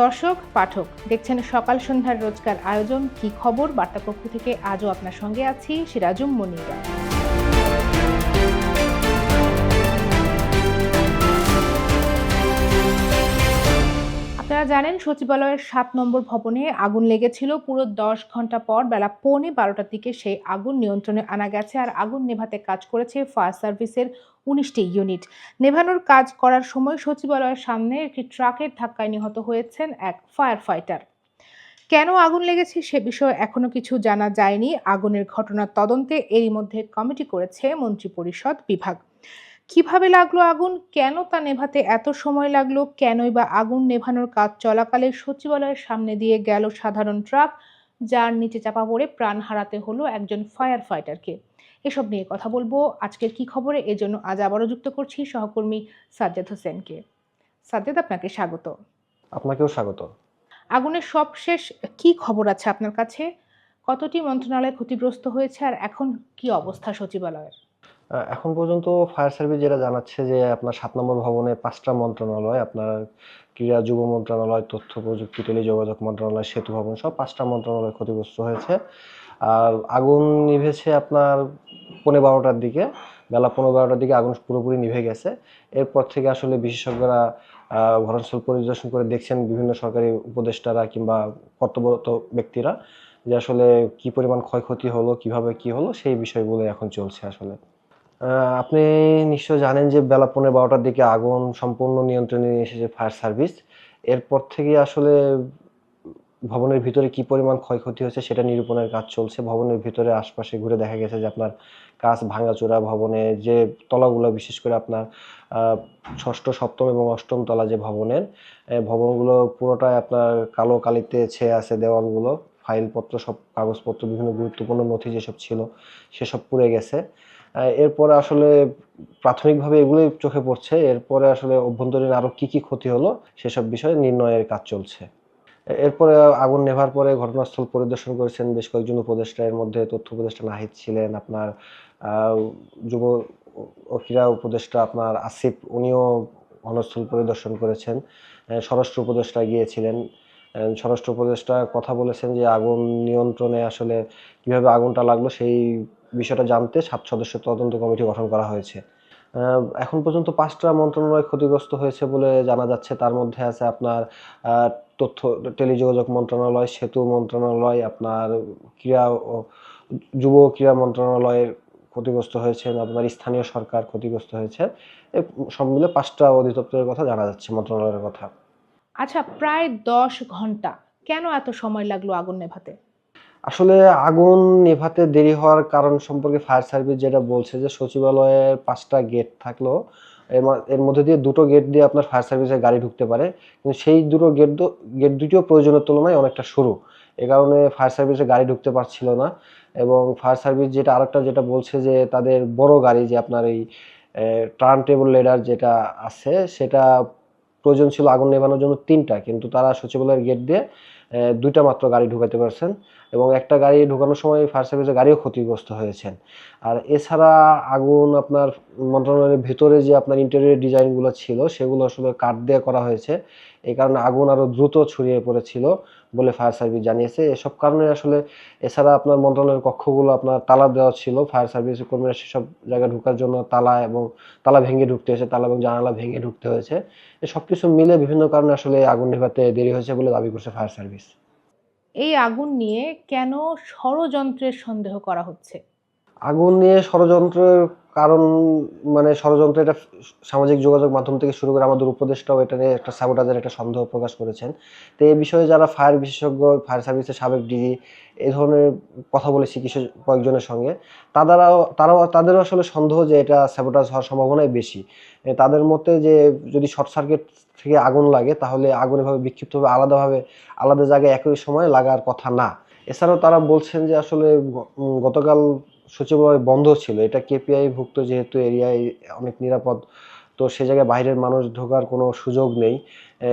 দর্শক, পাঠক, দেখছেন সকাল সন্ধ্যার রোজকার আয়োজন, কি খবর? বার্তাপক্ষ থেকে আজও আপনার সঙ্গে আছি, সিরাজুম মনিরা। আপনারা জানেন, সচিবালয়ের সাত নম্বর ভবনে আগুন লেগেছিল। পুরো দশ ঘণ্টা পর বেলা পৌনে বারোটার দিকে সেই আগুন নিয়ন্ত্রণে আনা গেছে আর আগুন নেভাতে কাজ করেছে ফায়ার সার্ভিসের উনিশটি ইউনিট। নেভানোর কাজ করার সময় সচিবালয়ের সামনে একটি ট্রাকের ধাক্কায় নিহত হয়েছেন এক ফায়ার ফাইটার কেন আগুন লেগেছে সে বিষয়ে এখনও কিছু জানা যায়নি। আগুনের ঘটনার তদন্তে এরই মধ্যে কমিটি করেছে মন্ত্রিপরিষদ বিভাগ। কীভাবে লাগল আগুন? কেন তা নেভাতে এত সময় লাগল? কেনই বা আগুন নেভানোর কাজ চলাকালে সচিবালয়ের সামনে দিয়ে গেল সাধারণ ট্রাক যার নিচে চাপা পড়ে প্রাণ হারাতে হলো একজন ফায়ার ফাইটারকে এসব নিয়ে কথা বলব। আজকের কি খবরে? এজন্য আজ আবারও যুক্ত করছি সহকর্মী সাজ্জাদ হোসেনকে। সাজ্জাদ আপনাকে স্বাগত। আপনাকেও স্বাগত। আগুনের সবশেষ কি খবর আছে আপনার কাছে? কতটি মন্ত্রণালয় ক্ষতিগ্রস্ত হয়েছে আর এখন কি অবস্থা সচিবালয়ের? এখন পর্যন্ত ফায়ার সার্ভিস যেটা জানাচ্ছে যে আপনার সাত নম্বর ভবনে পাঁচটা মন্ত্রণালয়, আপনার ক্রীড়া যুব মন্ত্রণালয়, তথ্য প্রযুক্তি, টেলিযোগাযোগ মন্ত্রণালয়, সেতু ভবন, সব পাঁচটা মন্ত্রণালয় ক্ষতিগ্রস্ত হয়েছে। আর আগুন নিভেছে আপনার পৌনে বারোটার দিকে, বেলা পনেরো বারোটার দিকে আগুন পুরোপুরি নিভে গেছে। এরপর থেকে আসলে বিশেষজ্ঞরা ঘটনাস্থল পরিদর্শন করে দেখছেন বিভিন্ন সরকারি উপদেষ্টারা কিংবা কর্তব্যরত ব্যক্তিরা যে আসলে কি পরিমাণ ক্ষয়ক্ষতি হলো, কীভাবে কি হলো, সেই বিষয়গুলো এখন চলছে আসলে। আপনি নিশ্চয় জানেন যে বেলা পনেরো বারোটার দিকে আগুন সম্পূর্ণ নিয়ন্ত্রণে নিয়ে এসেছে ফায়ার সার্ভিস। এরপর থেকে আসলে ভবনের ভিতরে কি পরিমাণ ক্ষয়ক্ষতি হয়েছে সেটা নিরূপণের কাজ চলছে। ভবনের ভিতরে আশপাশে ঘুরে দেখা গেছে যে আপনার কাজ ভাঙাচোরা ভবনে যে তলাগুলো, বিশেষ করে আপনার ষষ্ঠ, সপ্তম এবং অষ্টম তলা যে ভবনের ভবনগুলো পুরোটাই আপনার কালো কালিতে ছেয়ে আছে দেওয়ালগুলো। ফাইলপত্র সব, কাগজপত্র, বিভিন্ন গুরুত্বপূর্ণ নথি যেসব ছিল, সেসব পুড়ে গেছে। এরপরে আসলে প্রাথমিকভাবে এগুলোই চোখে পড়ছে। এরপরে আসলে অভ্যন্তরীণ আরও কি কি ক্ষতি হলো সেসব বিষয়ে নির্ণয়ের কাজ চলছে। এরপরে আগুন নেভার পরে ঘটনাস্থল পরিদর্শন করেছেন বেশ কয়েকজন উপদেষ্টা। এর মধ্যে তথ্য উপদেষ্টা নাহিদ ছিলেন, আপনার যুব ক্রীড়া উপদেষ্টা আপনার আসিফ, উনিও ঘটনাস্থল পরিদর্শন করেছেন। স্বরাষ্ট্র উপদেষ্টা গিয়েছিলেন। স্বরাষ্ট্র উপদেষ্টা কথা বলেছেন যে আগুন নিয়ন্ত্রণে আসলে কীভাবে আগুনটা লাগল সেই বিষয়টা জানতে সাত সদস্য তদন্ত কমিটি গঠন করা হয়েছে। এখন পর্যন্ত পাঁচটা মন্ত্রণালয় ক্ষতিগ্রস্ত হয়েছে বলে জানা যাচ্ছে। তার মধ্যে আছে আপনার তথ্য, টেলিযোগাযোগ মন্ত্রণালয়, সেতু মন্ত্রণালয়, আপনার ক্রীড়া যুব ক্রীড়া মন্ত্রণালয়ের ক্ষতিগ্রস্ত হয়েছেন আপনার স্থানীয় সরকার ক্ষতিগ্রস্ত হয়েছে। সব মিলে পাঁচটা অধিদপ্তরের কথা জানা যাচ্ছে, মন্ত্রণালয়ের কথা। আচ্ছা প্রায় দশ ঘণ্টা। কেন এত সময় লাগল আগুন নেভাতে? আসলে আগুন নেভাতে দেরি হওয়ার কারণ সম্পর্কে ফায়ার সার্ভিস যেটা বলছে যে সচিবালয়ের পাঁচটা গেট থাকল, এর মধ্যে দিয়ে দুটো গেট দিয়ে আপনার ফায়ার সার্ভিসের গাড়ি ঢুকতে পারে। কিন্তু সেই দুটো গেট গেট দুটিও প্রয়োজনের তুলনায় অনেকটা সরু। এ কারণে ফায়ার সার্ভিসে গাড়ি ঢুকতে পারছিল না এবং ফায়ার সার্ভিস যেটা আরেকটা যেটা বলছে যে তাদের বড় গাড়ি যে আপনার এই টার্ন টেবল লেডার যেটা আছে, সেটা প্রয়োজন ছিল আগুন নেভানোর জন্য তিনটা। কিন্তু তারা সচিবালয়ের গেট দিয়ে দুইটা মাত্র গাড়ি ঢুকাতে পারছেন এবং একটা গাড়ি ঢুকানোর সময় ফায়ার সার্ভিসের গাড়িও ক্ষতিগ্রস্ত হয়েছেন। আর এছাড়া আগুন আপনার মন্ত্রণালয়ের ভেতরে যে আপনার ইন্টেরিয়র ডিজাইনগুলো ছিল, সেগুলো আসলে কাঠ দিয়ে করা হয়েছে। এই কারণে আগুন আরও দ্রুত ছড়িয়ে পড়েছিল বলে ফায়ার সার্ভিস জানিয়েছে। এসব কারণে আসলে এছাড়া আপনার মন্ত্রণালয়ের কক্ষগুলো আপনার তালা দেওয়া ছিল। ফায়ার সার্ভিসের কর্মীরা সেসব জায়গায় ঢোকার জন্য তালা এবং তালা ভেঙে ঢুকতে হয়েছে, তালা এবং জানালা ভেঙে ঢুকতে হয়েছে। এই সবকিছু মিলে বিভিন্ন কারণে আসলে আগুন নেভাতে দেরি হয়েছে বলে দাবি করছে ফায়ার সার্ভিস এই আগুন নিয়ে কেন ষড়যন্ত্রের সন্দেহ করা হচ্ছে? আগুন নিয়ে ষড়যন্ত্রের কারণ মানে ষড়যন্ত্র এটা সামাজিক যোগাযোগ মাধ্যম থেকে শুরু করে আমাদের উপদেষ্টাও এটা নিয়ে একটা সাবোটাজের একটা সন্দেহ প্রকাশ করেছেন। তো এই বিষয়ে যারা ফায়ার বিশেষজ্ঞ ফায়ার সার্ভিসের সাবেক ডিজি এই ধরনের কথা বলেছি কিছু কয়েকজনের সঙ্গে তারাও তারাও, তাদেরও আসলে সন্দেহ যে এটা সাবোটাজ হওয়ার সম্ভাবনাই বেশি। তাদের মতে যে যদি শর্ট সার্কিট থেকে আগুন লাগে, তাহলে আগুন এভাবে বিক্ষিপ্তভাবে, আলাদাভাবে, আলাদা জায়গায় একই সময় লাগার কথা না। এছাড়াও তারা বলছেন যে আসলে গতকাল সচিবালয় বন্ধ ছিল। এটা কেপিআই ভুক্ত যেহেতু এরিয়ায় অনেক নিরাপদ। তো সে জায়গায় বাইরের মানুষ ঢোকার কোনো সুযোগ নেই।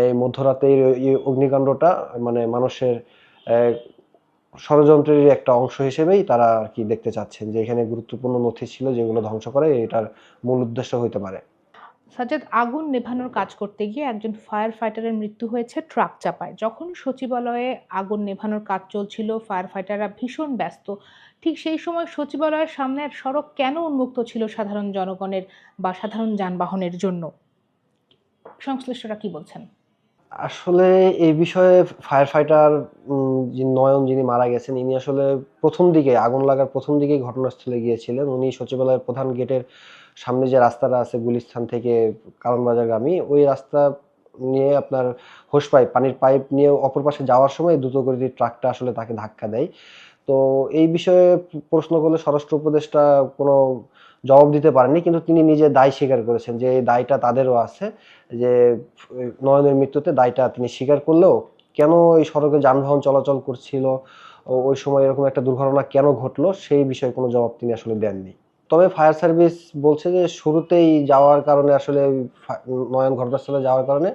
এই মধ্যরাতেই এই অগ্নিকাণ্ডটা মানে মানুষের ষড়যন্ত্রের একটা অংশ হিসেবেই তারা আর কি দেখতে চাচ্ছেন যে এখানে গুরুত্বপূর্ণ নথি ছিল যেগুলো ধ্বংস করে, এটার মূল উদ্দেশ্য হইতে পারে। সাজ্জাদ, আগুন নেভানোর কাজ করতে গিয়ে একজন ফায়ার ফাইটারের মৃত্যু হয়েছে ট্রাক চাপায়। যখন সচিবালয়ে আগুন নেভানোর কাজ চলছিল ফায়ার ফাইটাররা ভীষণ ব্যস্ত। ঠিক সেই সময় সচিবালয়ের সামনের সড়ক কেন উন্মুক্ত ছিল সাধারণ জনগণের বা সাধারণ যানবাহনের জন্য? সংশ্লিষ্টরা কি বলছেন? আসলে এই বিষয়ে ফায়ার ফাইটার যিনি নয়ন যিনি মারা গেছেন, ইনি আসলে প্রথম দিকে, আগুন লাগার প্রথম দিকেই ঘটনাস্থলে গিয়েছিলেন। উনি সচিবালয়ের প্রধান গেটের সামনে যে রাস্তাটা আছে গুলিস্থান থেকে কারণবাজারগামী, ওই রাস্তা নিয়ে আপনার হোস পাইপ পানির পাইপ নিয়ে অপর পাশে যাওয়ার সময় দ্রুতগতির ট্রাকটা আসলে তাকে ধাক্কা দেয়। তো এই বিষয়ে প্রশ্ন করলে স্বরাষ্ট্র উপদেষ্টা কোনো জবাব দিতে পারেনি, কিন্তু তিনি নিজে দায় স্বীকার করেছেন যে এই দায়টা তাদেরও আছে, যে নয়নের মৃত্যুতে দায়টা তিনি স্বীকার করলেও কেন এই সড়কে যানবাহন চলাচল করছিল ওই সময় এরকম একটা দুর্ঘটনা কেন ঘটলো, সেই বিষয়ে কোনো জবাব তিনি আসলে দেননি। তবে ফায়ার সার্ভিস বলছে যে শুরুতেই যাওয়ার কারণে আসলে নয়ন ঘটনাস্থলে যাওয়ার কারণে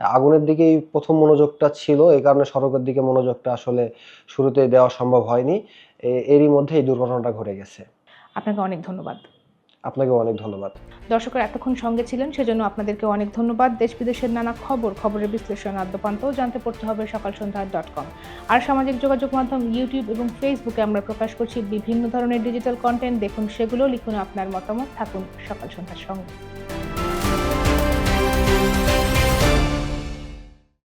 আগুনের দিকেই প্রথম মনোযোগটা ছিল, এই কারণে সড়কের দিকে মনোযোগটা আসলে শুরুতেই দেওয়া সম্ভব হয়নি। এরই মধ্যে এই দুর্ঘটনাটা ঘটে গেছে। আপনাকে অনেক ধন্যবাদ। আপনাকে অনেক ধন্যবাদ। দর্শকরা এতক্ষণ সঙ্গে ছিলেন, সেজন্য আপনাদেরকে অনেক ধন্যবাদ। দেশ বিদেশের নানা খবর, খবরের বিশ্লেষণ, আদ্যপান্ত জানতে পড়তে হবে সকাল সন্ধ্যা ডট কম। আর সামাজিক যোগাযোগ মাধ্যম ইউটিউব এবং ফেসবুকে আমরা প্রকাশ করছি বিভিন্ন ধরনের ডিজিটাল কন্টেন্ট দেখুন সেগুলো, লিখুন আপনার মতামত। থাকুন সকাল সন্ধ্যার সঙ্গে।